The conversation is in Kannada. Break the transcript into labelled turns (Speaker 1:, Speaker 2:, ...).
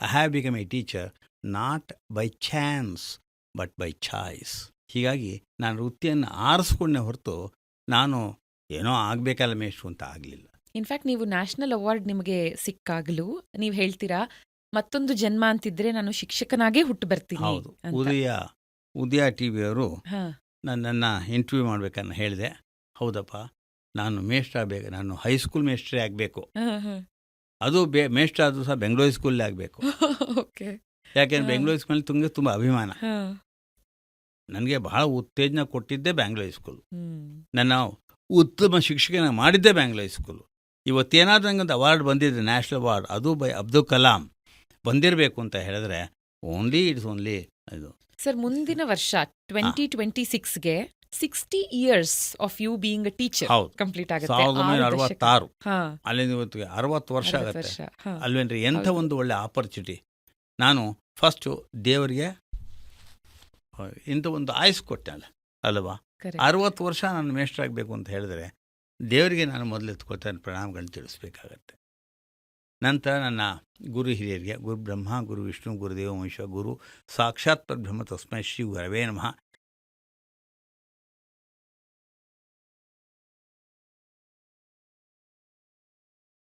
Speaker 1: I have become a teacher not by chance but by choice ಹೀಗಾಗಿ ನಾನು ವೃತ್ತಿಯನ್ನು ಆರಿಸ್ಕೊಂಡೆ ಹೊರತು ನಾನು ಏನೋ ಆಗಬೇಕಲ್ಲ ಮೇಷ್ಟ್ರು ಅಂತ ಆಗಲಿಲ್ಲ.
Speaker 2: ಇನ್ಫ್ಯಾಕ್ಟ್ ನೀವು ನ್ಯಾಷನಲ್ ಅವಾರ್ಡ್ ನಿಮಗೆ ಸಿಕ್ಕಾಗಲೂ. ನೀವು ಹೇಳ್ತೀರಾ ಮತ್ತೊಂದು ಜನ್ಮ ಅಂತಿದ್ರೆ ನಾನು ಶಿಕ್ಷಕನಾಗೇ ಹುಟ್ಟು ಬರ್ತೀನಿ
Speaker 1: ಹೌದು. ಉದಯ ಉದಯ ಟಿ ವಿಯವರು ನನ್ನನ್ನು ಇಂಟರ್ವ್ಯೂ ಮಾಡ್ಬೇಕನ್ನ ಹೇಳಿದೆ ಹೌದಪ್ಪ ನಾನು ಮೇಷ್ಟ್ರ ಆಗಬೇಕು ನಾನು ಹೈಸ್ಕೂಲ್ ಮೇಷ್ಟ್ರೇ ಆಗಬೇಕು. ಅದು ಬೇ ಮೇಷ್ಟ್ರ ಆದರೂ ಸಹ ಬೆಂಗಳೂರು ಸ್ಕೂಲೇ ಆಗಬೇಕು.
Speaker 2: ಓಕೆ
Speaker 1: ಯಾಕೆಂದ್ರೆ. ಬೆಂಗಳೂರು ಸ್ಕೂಲ್ ತುಂಬ ತುಂಬ ಅಭಿಮಾನ. ನನಗೆ ಬಹಳ ಉತ್ತೇಜನ ಕೊಟ್ಟಿದ್ದೇ ಬ್ಯಾಂಗ್ಲೂರ್ ಸ್ಕೂಲ್. ನನ್ನ ಉತ್ತಮ ಶಿಕ್ಷಕನ ಮಾಡಿದ್ದೆ ಬ್ಯಾಂಗ್ಲೂರ್ ಸ್ಕೂಲು ಇವತ್ತೇನಾದ್ರೂ ನನಗೊಂದು ಅವಾರ್ಡ್ ಬಂದಿದೆ ನ್ಯಾಷನಲ್ ಅವಾರ್ಡ್ ಅದು ಬೈ ಅಬ್ದುಲ್ ಕಲಾಂ ಬಂದಿರಬೇಕು ಅಂತ ಹೇಳಿದ್ರೆ ಓನ್ಲಿ ಇಟ್ಸ್ ಓನ್ಲಿ ಇದು.
Speaker 2: ಸರ್ ಮುಂದಿನ ವರ್ಷ twenty twenty ಸಿಕ್ಸ್ಗೆ sixty years of you being a teacher complete ಆಗುತ್ತೆ.
Speaker 1: ಅರವತ್ತಾರು. ಅಲ್ಲಿಂದ ಇವತ್ತಿಗೆ ಅರವತ್ತು ವರ್ಷ ಆಗುತ್ತೆ. ಅಲ್ವೇನ್ರಿ ಎಂಥ ಒಂದು ಒಳ್ಳೆ ಆಪರ್ಚುನಿಟಿ ನಾನು ಫಸ್ಟು ದೇವರಿಗೆ ಇಂಥ ಒಂದು ಆಯಸ್ ಕೊಟ್ಟೆ ಅಲ್ಲ ಅಲ್ವಾ. ಅರವತ್ತು ವರ್ಷ ನಾನು ಮೇಷ್ಟ್ರಾಗಬೇಕು ಅಂತ ಹೇಳಿದ್ರೆ ದೇವರಿಗೆ ನಾನು ಮೊದಲು ಎತ್ಕೊಳ್ತೇನೆ ಪ್ರಣಾಮಗಳನ್ನ ತಿಳಿಸ್ಬೇಕಾಗತ್ತೆ. ನಂತರ ನನ್ನ ಗುರು ಹಿರಿಯರಿಗೆ ಗುರು ಬ್ರಹ್ಮ ಗುರು ವಿಷ್ಣು ಗುರುದೇವ ವಂಶ ಗುರು ಸಾಕ್ಷಾತ್ ಪರಬ್ರಹ್ಮ ತಸ್ಮೈ ಶ್ರೀ ಗುರವೇ ನಮಃ.